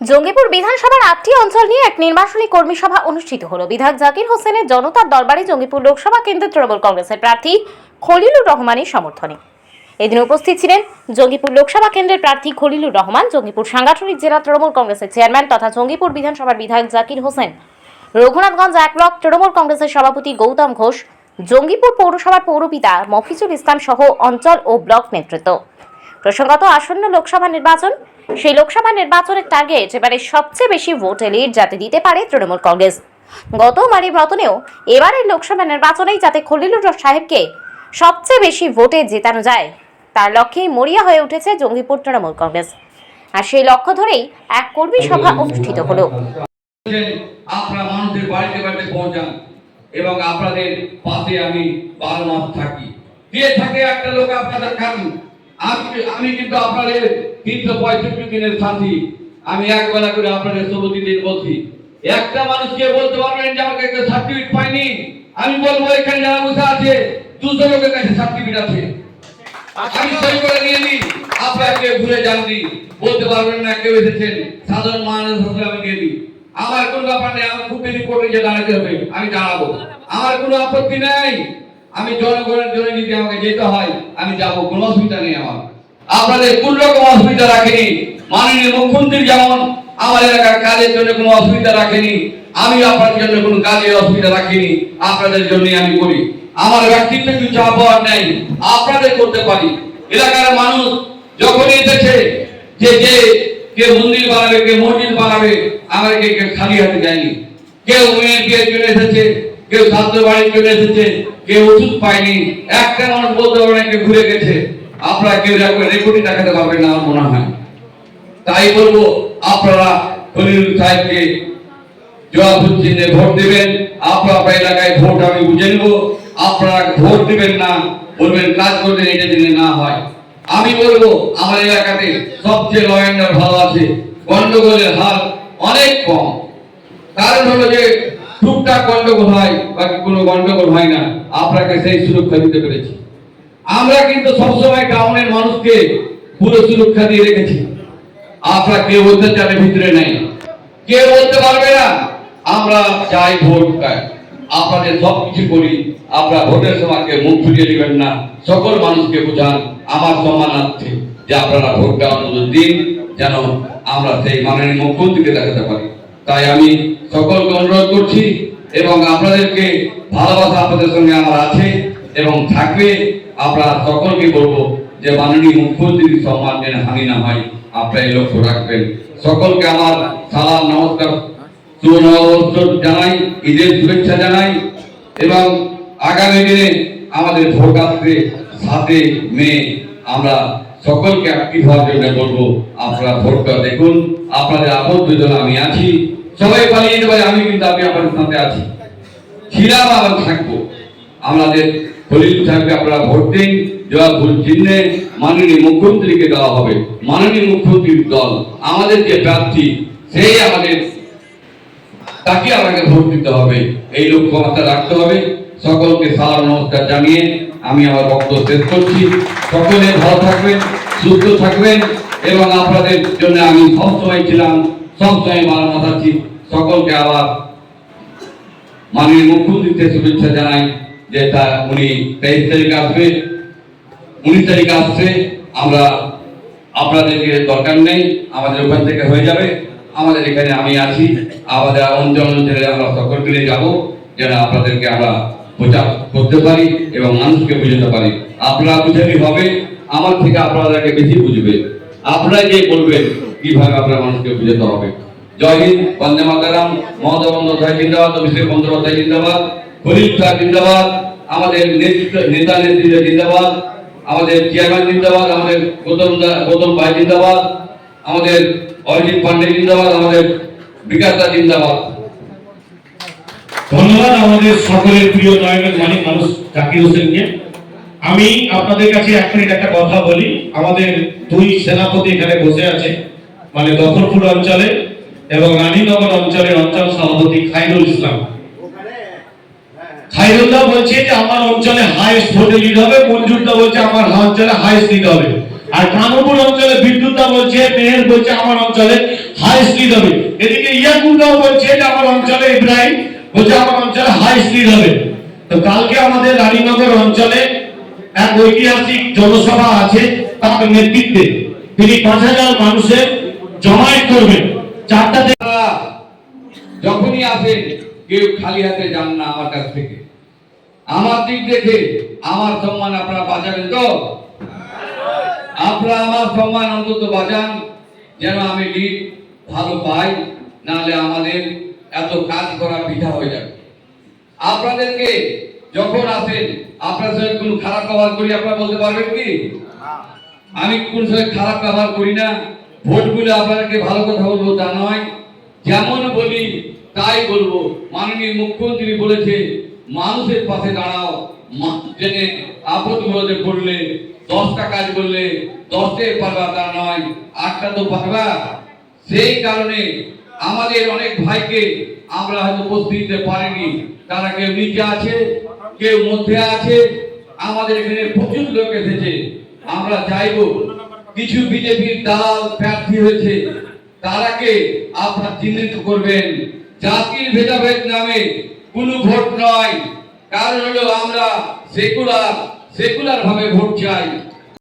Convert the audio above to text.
জঙ্গিপুর বিধানসভার আটটি অঞ্চল নিয়ে এক নির্বাচনী কর্মী সভা অনুষ্ঠিত হলো। বিধায়ক জাকির হোসেনের জনতার দরবারে জঙ্গিপুর লোকসভা কেন্দ্রের তৃণমূল কংগ্রেসের প্রার্থী খলিলুর রহমানের সমর্থনে। এদিন উপস্থিত ছিলেন জঙ্গিপুর লোকসভা কেন্দ্রের প্রার্থী খলিলুর রহমান, জঙ্গিপুর সাংগঠনিক জেলা তৃণমূল কংগ্রেসের চেয়ারম্যান তথা জঙ্গিপুর বিধানসভার বিধায়ক জাকির হোসেন, রঘুনাথগঞ্জ এক ব্লক তৃণমূল কংগ্রেসের সভাপতি গৌতম ঘোষ, জঙ্গিপুর পৌরসভার পৌরপিতা মফিজুল ইসলাম সহ অঞ্চল ও ব্লক নেতৃত্ব। প্রসঙ্গত আসন্ন লোকসভা নির্বাচন সেই লোকসভা নির্বাচনের টার্গেট এবারে সবচেয়ে বেশি ভোট এলিট যাতে দিতে পারে তৃণমূল কংগ্রেস। গতবারের মতনেও এবারের লোকসভা নির্বাচনেই যাতে খলিলুর সাহেবকে সবচেয়ে বেশি ভোটে জেতানো যায়, তার লক্ষ্যেই মরিয়া হয়ে উঠেছে জঙ্গিপুর তৃণমূল কংগ্রেস। আর সেই লক্ষ্য ধরেই এক কর্মী সভা অনুষ্ঠিত হলো। মানুষের বাড়িতে বাড়িতে পৌঁছান এবং আপনাদের পাশে আমি বারো মাস থাকি। থাকে একটা লোক আপনাদের আমি আমি কিন্তু আপনাদের তিনশো পঁয়ষট্টি দিনের সাথী। আমি একবেলা করে আপনাদের দিন বলছি। একটা মানুষকে বলতে পারবেন যে আমাকে একটা সার্টিফিকেট পাইনি আমি বলব, এখানে যারা বসে আছে, দুশো লোকের কাছে সার্টিফিকেট আছে। আমি সই করে নিয়ে নিই। আপনাকে ঘুরে যাননি। বলতে পারবেন না কেউ এসেছেন। সাধারণ মানুষ হলে আমি আমার কোনো ব্যাপার নেই, আমার খুব বেশি দাঁড়াতে হবে। আমি দাঁড়াবো। আমার কোনো আপত্তি নেই। আমি জনগণের জন্য যদি আমাকে যেতে হয়, আমি যাব। কোনো অসুবিধা নেই আমার। আপনাদের কোন রকম অসুবিধা রাখেনি? মাননীয় মুখ্যমন্ত্রী যেমন আমার এলাকার কাজের জন্য কোনো অসুবিধা রাখেনি আমি আপনাদের জন্য কোনো কাজের অসুবিধা রাখিনি। আপনাদের জন্যই আমি করি। আমার ব্যক্তিত্ব কিছু চাপ পাওয়ার নেই, আপনাদের করতে পারি। এলাকার মানুষ যখনই এসেছে যে যে কে মন্দির বানাবে, কে মসজিদ বানাবে আমাকে খালি হাতে যায়নি কেউ মেয়ের বিয়ের জন্য এসেছে কেউ ছাত্র বাড়ির জন্য এসেছে, কেউ ওষুধ পায়নি, একটা মানুষ বলতে পারবে না কেউ ঘুরে গেছে। আপনারা কেউ রেকর্ডিং দেখাতে পারবেন না মনে হয়। তাই বলব, আপনারা খলিল সাহেবকে জবাবুল চিহ্নে ভোট দেবেন। আপনার এলাকায় ভোট আমি বুঝে নেব। আপনারা ভোট দেবেন না, বলবেন কাজ করতে এটা দিনে না হয়। আমি বলব, আমার এলাকাতে সবচেয়ে ল অ্যান্ড ভালো আছে। গন্ডগোলের হার অনেক কম। কারণ হলো যে টুকটাক গন্ডগোল হয়, বাকি কোনো গন্ডগোল হয় না। আপনাকে সেই সুরক্ষা দিতে পেরেছি। আমরা কিন্তু সবসময় টাউনের মানুষকে পুরো সুরক্ষা দিয়ে রেখেছি। আপনারা কেউ বলতে অত্যাচারের ভিতরে নেই। কেউ বলতে পারবে না, আমরা চাই ভোট। আপনাদের সব কিছু করি, আপনারা ভোটের সময়কে মুখ ফুটিয়ে দিবেন না। সকল মানুষকে বোঝান, আমার সম্মানার্থে যে আপনারা ভোটটা অন্তত দিন, যেন আমরা সেই মাননীয় মুখ্যমন্ত্রীকে দেখাতে পারি। তাই আমি সকলকে অনুরোধ করছি এবং আপনাদেরকে ভালোবাসা আপনাদের সঙ্গে আমার আছে এবং থাকবে আপনারা সকলকে বলব যে মাননীয় মুখ্যমন্ত্রীর সম্মান যেন হানি না হয় আপনারা এই লক্ষ্য রাখবেন। সকলকে আমার সালাম, নমস্কার জানাই, ঈদের শুভেচ্ছা জানাই এবং আগামী দিনে আমাদের ভোট আসবে সাতে মে আমরা সকলকে অ্যাক্টিভ হওয়ার জন্য বলব, আপনারা ভোটটা দেখুন, আপনাদের আপদ বেদনা আমি আছি। সবাই পালিয়ে যেতে পারে, আমি কিন্তু, আমি আপনাদের সাথে আছি। ছিলাম আবার থাকব। আমাদের খলিল সাহেবকে আপনারা ভোট দিন জবাব ভুল চিহ্নে মাননীয় মুখ্যমন্ত্রীকে দেওয়া হবে। মাননীয় মুখ্যমন্ত্রীর দল, আমাদের যে প্রার্থী, সেই আমাদের, তাকে আমাকে ভোট দিতে হবে। এই লক্ষ্য মাথায় রাখতে হবে। সকলকে সালাম, নমস্কার জানিয়ে আমি আমার বক্তব্য শেষ করছি। সকলে ভালো থাকবেন, সুস্থ থাকবেন, এবং আপনাদের জন্য আমি সবসময় ছিলাম সবসময় সকলকে আবার মাননীয় মুখ্যমন্ত্রীকে শুভেচ্ছা জানাই যে তা উনি তেইশ তারিখ আসবে। উনিশ তারিখ আসছে, আমরা আপনাদেরকে দরকার নেই, আমাদের ওখান থেকে হয়ে যাবে। আমাদের এখানে আমি আছি, আমাদের অঞ্চল অঞ্চলে আমরা সকল মিলে যাব, যেন আপনাদেরকে আমরা প্রচার করতে পারি এবং মানুষকে বুঝাতে পারি। আপনারা বুঝালি হবে, আমার থেকে আপনাদেরকে বেশি বুঝবে। আপনারা যে বলবেন কীভাবে আপনার মানুষকে বুঝাতে হবে। জয় হিন্দ, বন্দে মাতারাম, মমতা বন্দ্যোপাধ্যায় জিন্দাবাদ, অভিষেক বন্দ্যোপাধ্যায় জিন্দাবাদ খলিল শাহ জিন্দাবাদ, আমাদের নেতৃত্ব, নেতা নেত্রীরা জিন্দাবাদ, আমাদের চেয়ারম্যান জিন্দাবাদ, আমাদের গৌতম গৌতম ভাই জিন্দাবাদ, আমাদের অরিজিৎ পান্ডে জিন্দাবাদ, আমাদের বিকাশ দা জিন্দাবাদ। ধন্যবাদ আমাদের সকলের প্রিয় নয়নের মালিক মানুষ জাকির হোসেনকে। আমি আপনাদের কাছে এক মিনিট একটা কথা বলি। আমাদের দুই সেনাপতি এখানে বসে আছে। মানে দখলপুর অঞ্চলে এবং রানীনগর অঞ্চলের অঞ্চল সভাপতি খাইরুল ইসলাম। খাইরুল্লাহ বলছে যে আমার অঞ্চলে ভোটে লিড হবে মঞ্জুরদা বলছে আমার অঞ্চলে হাইয়েস্ট লিড হবে। আর কানুপুর অঞ্চলে বিদ্যুৎদা বলছে মেহের বলছে আমার অঞ্চলে হাই স্পিড হবে। এদিকে ইয়াকুবরাও বলছে যে আমার অঞ্চলে ইব্রাহিম বলছে আমার অঞ্চলে হাই স্পিড হবে। তো কালকে আমাদের রানীনগর অঞ্চলে এক ঐতিহাসিক জনসভা আছে তার নেতৃত্বে। তিনি পাঁচ হাজার মানুষের জমায়েত করবেন। চারটা যখনই আসেন, কেউ খালি হাতে যান না আমার কাছ থেকে। আমার দিক দেখে আমার সম্মান আপনারা বাঁচাবেন তো? আপনারা আমার সম্মান অন্তত বাঁচান, যেন আমি লিড ভালো পাই, নাহলে আমাদের এত কাজ করা বৃথা হয়ে যাবে। আপনাদেরকে যখন আসেন, আপনার সঙ্গে কোনো খারাপ ব্যবহার করি, আপনারা বলতে পারবেন কি? আমি কোন সময় খারাপ ব্যবহার করি না। ভোট বলে আপনাদেরকে ভালো কথা বলব তা নয়। যেমন বলি, তাই বলব। মাননীয় মুখ্যমন্ত্রী বলেছে, মানুষের পাশে দাঁড়াও। জেনে আপদ বিপদে পড়লে দশটা কাজ করলে দশটাই পারবা তা নয়, আটটা তো পারবা। সেই কারণে আমাদের অনেক ভাইকে আমরা হয়তো বসতে দিতে পারিনি। তারা কেউ নিচে আছে, কেউ মধ্যে আছে। আমাদের এখানে প্রচুর লোক এসেছে। আমরা চাইব কিছু বিজেপির দালাল প্রার্থী হয়েছে তারাকে আপনার চিহ্নিত করবেন? জাতির ভেদাভেদ নামে কোনো ভোট নয়। কারণ হলো আমরা সেকুলার সেকুলার ভাবে ভোট চাই।